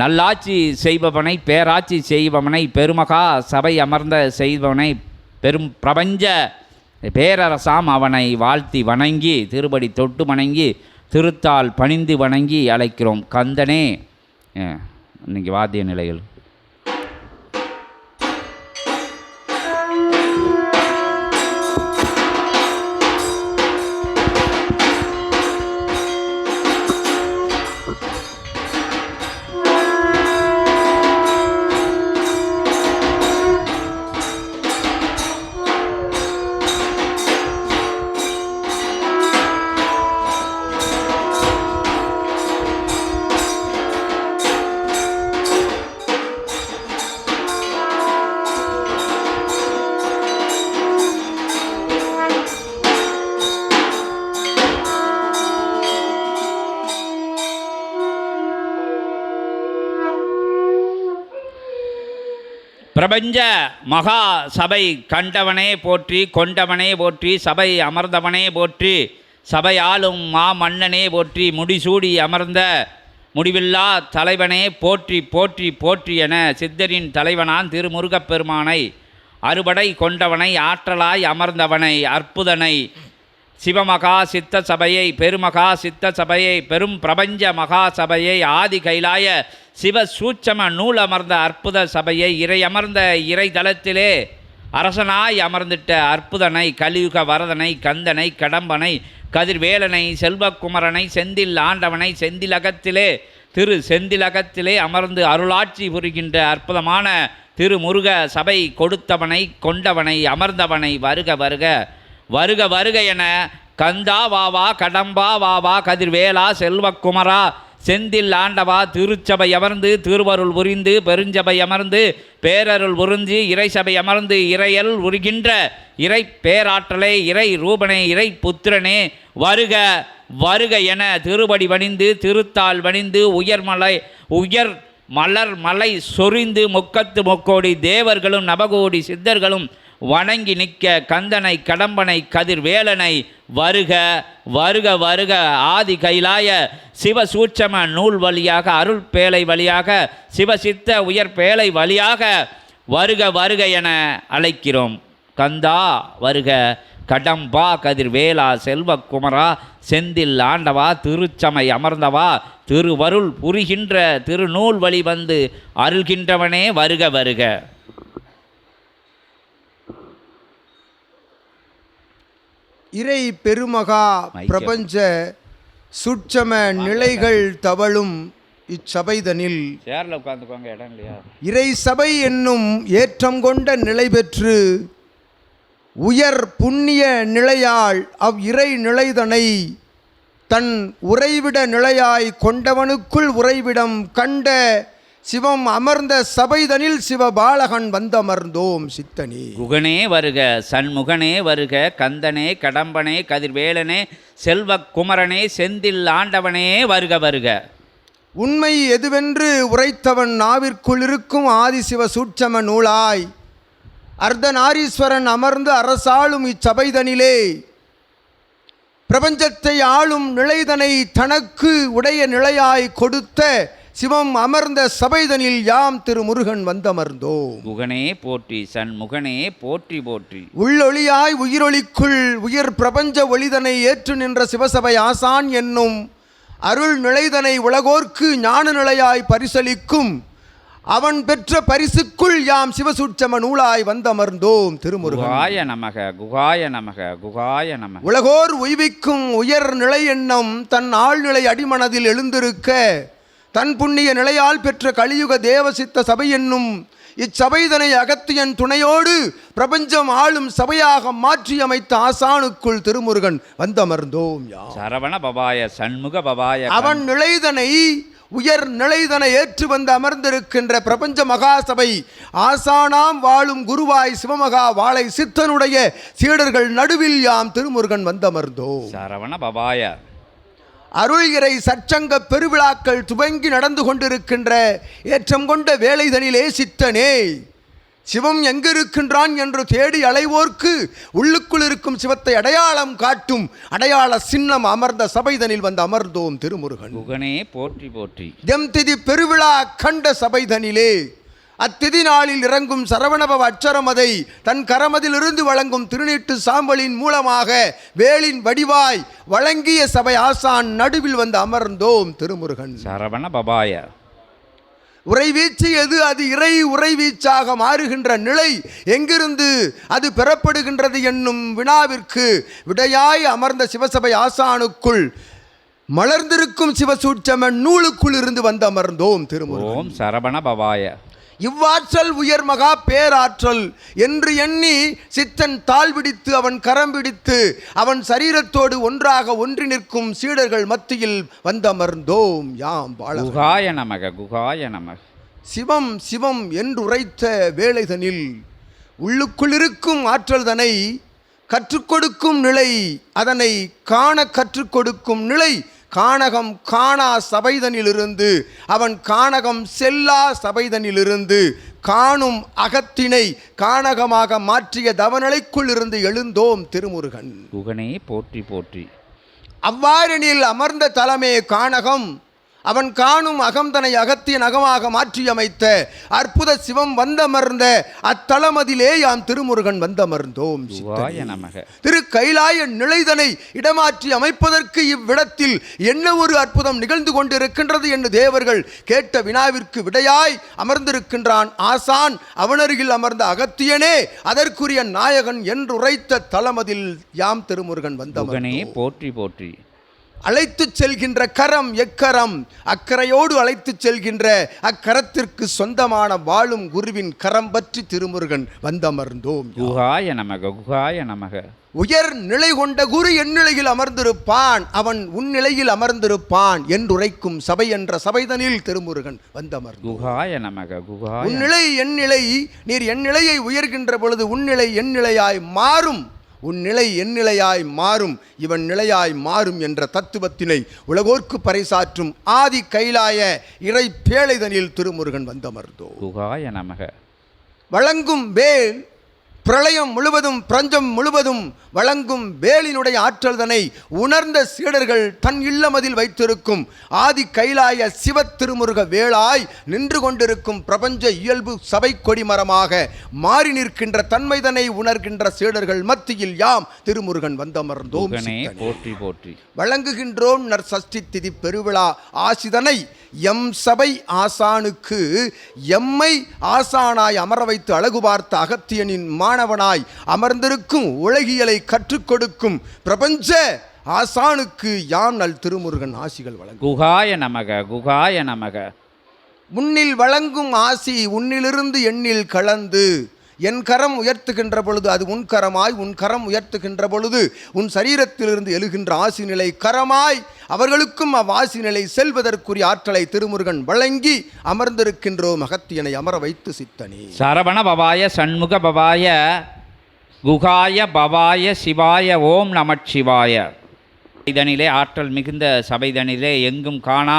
நல்லாட்சி செய்பவனை பேராட்சி செய்பவனை பெருமகா சபை அமர்ந்த செய்பவனை பெரும் பிரபஞ்ச பேரரசாம் அவனை வாழ்த்தி வணங்கி திருபடி தொட்டு வணங்கி திருத்தால் பணிந்து வணங்கி அழைக்கிறோம். கந்தனே. இன்றைக்கி இன்னைக்கு வாத்திய நிலைகள். பிரபஞ்ச மகா சபை கண்டவனே போற்றி கொண்டவனே போற்றி சபை அமர்ந்தவனே போற்றி சபை ஆளும் மா மன்னனே போற்றி முடிசூடி அமர்ந்த முடிவில்லா தலைவனே போற்றி போற்றி போற்றி என சித்தரின் தலைவனான் திருமுருகப்பெருமானை அறுபடை கொண்டவனை ஆற்றலாய் அமர்ந்தவனை அற்புதனை சிவமகா சித்த சபையை பெருமகா சித்த சபையை பெரும் பிரபஞ்ச மகா சபையை ஆதி கைலாய சிவ சூட்சம நூல் அமர்ந்த அற்புத சபையை இறை அமர்ந்த இறை அரசனாய் அமர்ந்திட்ட அற்புதனை கலியுக வரதனை கந்தனை கடம்பனை கதிர்வேலனை செல்வக்குமரனை செந்தில் ஆண்டவனை செந்திலகத்திலே திரு செந்திலகத்திலே அமர்ந்து அருளாட்சி புரிகின்ற அற்புதமான திருமுருக சபை கொடுத்தவனை கொண்டவனை அமர்ந்தவனை வருக வருக. வருக வருக என கந்தா வாவா கடம்பா வாவா கதிர்வேலா செல்வக்குமரா செந்தில் ஆண்டவா திருச்சபை அமர்ந்து திருவருள் புரிந்து பெருஞ்சபை அமர்ந்து பேரருள் உறிஞ்சி இறைசபை அமர்ந்து இறையல் உருகின்ற இறை பேராற்றலே இறை ரூபனே இறை புத்திரனே வருக வருக என திருபடி வணிந்து திருத்தால் வணிந்து உயர்மலை உயர் மலர் மலை சொரிந்து முக்கத்து முக்கோடி தேவர்களும் நவகோடி சித்தர்களும் வணங்கி நிற்க கந்தனை கடம்பனை கதிர்வேலனை வருக வருக வருக. ஆதி கைலாய சிவசூட்சம நூல் வழியாக அருள் பேழை வழியாக சிவசித்த உயர் பேழை வழியாக வருக வருக என அழைக்கிறோம். கந்தா வருக. கடம்பா கதிர்வேலா செல்வக்குமரா செந்தில் ஆண்டவா திருச்சமை அமர்ந்தவா திருவருள் புரிகின்ற திருநூல் வழி வந்து அருள்கின்றவனே வருக வருக. இறை பெருமகா. பிரபஞ்ச சுட்சம நிலைகள் தவழும் இச்சபைதனில். சேர்ல உட்காந்துக்கோங்க இடம் இல்லையா? இறை சபை என்னும் ஏற்றம் கொண்ட நிலை பெற்று உயர் புண்ணிய நிலையால் அவ் இறை நிலைதனை தன் உறைவிட நிலையாய் கொண்டவனுக்குள் உறைவிடம் கண்ட சிவம் அமர்ந்த சபைதனில் சிவபாலகன் வந்தமர்ந்தோம் சித்தனே. குகனே வருக சண்முகனே வருக கந்தனே கடம்பனே கதிர்வேலனே செல்வக் குமரனே செந்தில் ஆண்டவனே வருக வருக. உண்மை எதுவென்று உரைத்தவன் நாவிற்குள் இருக்கும் ஆதிசிவ சூட்சம நூலாய். அர்த்தநாரீஸ்வரன் அமர்ந்து அரசாளும் இச்சபைதனிலே. பிரபஞ்சத்தை ஆளும் நிலைதனை தனக்கு உடைய நிலையாய் கொடுத்த சிவம் அமர்ந்த சபைதனில் யாம் திரு முருகன் வந்தமர்ந்தோம். குகனே போற்றி சண்முகனே போற்றி போற்றி. உள்ளொளியாய் உயிரொளிக்குள் உயிர் பிரபஞ்ச ஒளிதனை ஏற்று நின்ற சிவசபை ஆசான் என்னும் அருள் நிலைதனை உலகோர்க்கு ஞான நிலையாய் பரிசளிக்கும் அவன் பெற்ற பரிசுக்குள் யாம் சிவசூட்சம நூலாய் வந்தமர்ந்தோம் திருமுருகன். குகாய நமக குகாய நமக குகாய நமக. உலகோர் உய்விக்கும் உயர் நிலை எண்ணம் தன் ஆழ்நிலை அடிமனதில் எழுந்திருக்க தன் புண்ணிய நிலையால் பெற்ற கலியுக தேவசித்த சபை என்னும் இச்சபைதனை அகத்தியன் துணையோடு பிரபஞ்சம் ஆளும் சபையாக மாற்றியமைத்த ஆசானுக்குள் திருமுருகன் வந்தமர்ந்தோம் சரவண பபாய சண்முக பபாய அவன் நிலைதனை உயர் நிலைதனை ஏற்று வந்து அமர்ந்திருக்கின்ற பிரபஞ்ச மகாசபை ஆசானாம் வாழும் குருவாய் சிவமகா வாழை சித்தனுடைய சீடர்கள் நடுவில் யாம் திருமுருகன் வந்தமர்ந்தோம். சரவண பபாய அருள் இறை சற்சங்க பெருவிழாக்கள் துவங்கி நடந்து கொண்டிருக்கின்ற ஏற்றம் கொண்ட வேலைதனிலே சித்தனே. சிவம் எங்கிருக்கின்றான் என்று தேடி அலைவோர்க்கு உள்ளுக்குள் இருக்கும் சிவத்தை அடையாளம் காட்டும் அடையாள சின்னம் அமர்ந்த சபைதனில் வந்து அமர்ந்தோம் திருமுருகன். போற்றி போற்றி. தெம் திதி பெருவிழா கண்ட சபைதனிலே. அத்திதி நாளில் இறங்கும் சரவணபவ அச்சரமதை தன் கரமதிலிருந்து வழங்கும் திருநீட்டு சாம்பலின் மூலமாக வேலின் வடிவாய் வழங்கிய சபை ஆசான் நடுவில் வந்து அமர்ந்தோம் திருமுருகன். சரவண பபாய உறைவீச்சு எது? அது இறை உறைவீச்சாக மாறுகின்ற நிலை எங்கிருந்து அது பெறப்படுகின்றது என்னும் வினாவிற்கு விடையாய் அமர்ந்த சிவசபை ஆசானுக்குள் மலர்ந்திருக்கும் சிவசூட்சம நூலுக்குள் இருந்து வந்து அமர்ந்தோம் திருமுருகன். சரவண பபாய இவ்வாற்றல் உயர் மகா பேராற்றல் என்று எண்ணி சித்தன் தாழ் பிடித்து அவன் கரம் பிடித்து அவன் சரீரத்தோடு ஒன்றாக ஒன்றி நிற்கும் சீடர்கள் மத்தியில் வந்தமர்ந்தோம் யாம் குகாய நமக குகாய நமக. சிவம் சிவம் என்று உரைத்த வேளைதனில் உள்ளுக்குள் இருக்கும் ஆற்றல்தனை கற்றுக் கொடுக்கும் நிலை அதனை காண கற்றுக் கொடுக்கும் நிலை காணகம் காணா சபைதனிலிருந்து அவன் காணகம் செல்லா சபைதனிலிருந்து காணும் அகத்தினை காணகமாக மாற்றிய தவநிலைக்குள் இருந்து எழுந்தோம் திருமுருகன். போற்றி போற்றி. அவ்வாறெனில் அமர்ந்த தலமே காணகம் அவன் காணும் அகம்தனை அகத்தியன் அகமாக மாற்றியமைத்த அற்புத சிவம் வந்தமர்ந்த அத்தலமதிலே யாம் திருமுருகன் வந்தமர்ந்தோம் திரு கைலாய நிலைதனை இடமாற்றி அமைப்பதற்கு இவ்விடத்தில் என்ன ஒரு அற்புதம் நிகழ்ந்து கொண்டிருக்கின்றது என்று தேவர்கள் கேட்ட வினாவிற்கு விடையாய் அமர்ந்திருக்கின்றான் ஆசான். அவனருகில் அமர்ந்த அகத்தியனே அதற்குரிய நாயகன் என்று உரைத்த தலமதில் யாம் திருமுருகன் வந்தமர் குகனே போற்றி போற்றி. அழைத்துச் செல்கின்ற கரம் எக்கரம் அக்கறையோடு அழைத்துச் செல்கின்ற அக்கரத்திற்கு சொந்தமான வாழும் குருவின் கரம் பற்றி திருமுருகன் வந்தமர்ந்தோம். குகாய நமக குகாய நமக. உயர் நிலை கொண்ட குரு என் நிலையில் அமர்ந்திருப்பான் அவன் உன் நிலையில் அமர்ந்திருப்பான் என்றுரைக்கும் சபை என்ற சபைதனில் திருமுருகன் வந்தமர்ந்து குகாய நமக குகாய உன் நிலை என் நிலை நீர் என் நிலையை உயர்கின்ற பொழுது உன் நிலை என் நிலையாய் மாறும். உன் நிலை என் நிலையாய் மாறும் இவன் நிலையாய் மாறும் என்ற தத்துவத்தினை உலகோர்க்கு பறைசாற்றும் ஆதி கைலாய இறை பேழைதனில் திருமுருகன் வந்தமர்ந்தோ நமக. வழங்கும் வேல் பிரளயம் முழுவதும் பிரஞ்சம் முழுவதும் வழங்கும் வேலினுடைய ஆற்றல்தனை உணர்ந்த சீடர்கள் தன் இல்லமதில் வைத்திருக்கும் ஆதி கைலாய சிவ திருமுருக வேளாய் நின்று கொண்டிருக்கும் பிரபஞ்ச இயல்பு சபை கொடிமரமாக மாறி நிற்கின்ற தன்மைதனை உணர்கின்ற சீடர்கள் மத்தியில் யாம் திருமுருகன் வந்தமர்ந்தோம். போற்றி போற்றி வழங்குகின்றோம் நற் சஷ்டி திதி பெருவிழா ஆசிதனை எம் சபை ஆசானுக்கு எம்மை ஆசானாய் அமர வைத்து அழகு பார்த்த அகத்தியனின் மாணவனாய் அமர்ந்திருக்கும் உலகியலை கற்றுக் கொடுக்கும் பிரபஞ்ச ஆசானுக்கு யான் நல் திருமுருகன் ஆசிகள் வழங்கும். குகாய நமக குகாய நமக. முன்னில் வழங்கும் ஆசி உன்னிலிருந்து எண்ணில் கலந்து. என் கரம் உயர்த்துகின்ற பொழுது அது உன் கரமாய் உன் கரம் உயர்த்துகின்ற பொழுது உன் சரீரத்திலிருந்து எழுகின்ற ஆசி நிலை கரமாய் அவர்களுக்கும் அவ்வாசி நிலை செல்வதற்குரிய ஆற்றலை திருமுருகன் வழங்கி அமர்ந்திருக்கின்றோ மகத்தியனை அமர வைத்து சித்தனே. சரவண பவாய சண்முக பவாய குகாய பவாய சிவாய ஓம் நமச்சிவாய இதனிலே ஆற்றல் மிகுந்த சபைதனிலே எங்கும் காணா